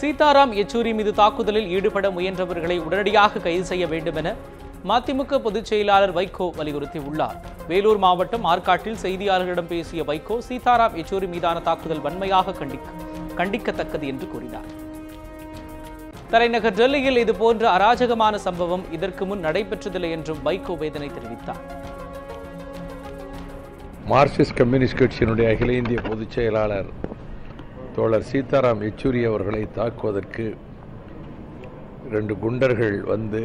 சீதாராம் யெச்சூரி மீது தாக்குதலில் ஈடுபட முயன்றவர்களை உடனடியாக கைது செய்ய வேண்டும் என மதிமுக பொதுச் செயலாளர் வைகோ வலியுறுத்தியுள்ளார். வேலூர் மாவட்டம் ஆற்காட்டில் செய்தியாளர்களிடம் பேசிய வைகோ சீதாராம் யெச்சூரி மீதான தாக்குதல் வன்மையாக கண்டிக்க கண்டிக்கத்தக்கது என்று கூறினார். தலைநகர் டெல்லியில் இதுபோன்ற அராஜகமான சம்பவம் இதற்கு முன் நடைபெற்றதில்லை என்றும் வைகோ வேதனை தெரிவித்தார். மார்க்சிஸ்ட் கம்யூனிஸ்ட் கட்சியினுடைய அகில இந்திய பொதுச் செயலாளர் தோழர் சீதாராம் யெச்சூரி அவர்களை தாக்குவதற்கு ரெண்டு குண்டர்கள் வந்து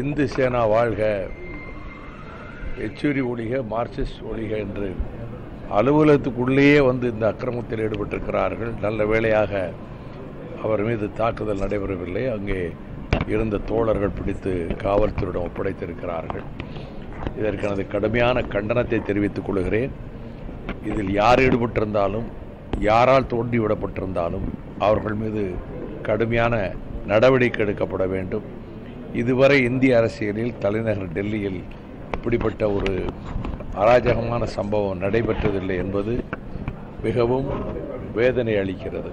இந்து சேனா வாழ்க யெச்சூரி ஒழிக மார்க்சிஸ்ட் ஒழிக என்று அலுவலகத்துக்குள்ளேயே வந்து இந்த அக்கிரமத்தில் ஈடுபட்டிருக்கிறார்கள். நல்ல வேளையாக அவர் மீது தாக்குதல் நடைபெறவில்லை. அங்கே இருந்த தோழர்கள் பிடித்து காவல்துறையிடம் ஒப்படைத்திருக்கிறார்கள். இதற்கு எனது கடுமையான கண்டனத்தை தெரிவித்துக் கொள்கிறேன். இதில் யார் ஈடுபட்டிருந்தாலும் யாரால் தோண்டி விடப்பட்டிருந்தாலும் அவர்கள் மீது கடுமையான நடவடிக்கை எடுக்கப்பட வேண்டும். இதுவரை இந்திய அரசியலில் தலைநகர் டெல்லியில் இப்படிப்பட்ட ஒரு அராஜகமான சம்பவம் நடைபெற்றதில்லை என்பது மிகவும் வேதனை அளிக்கிறது.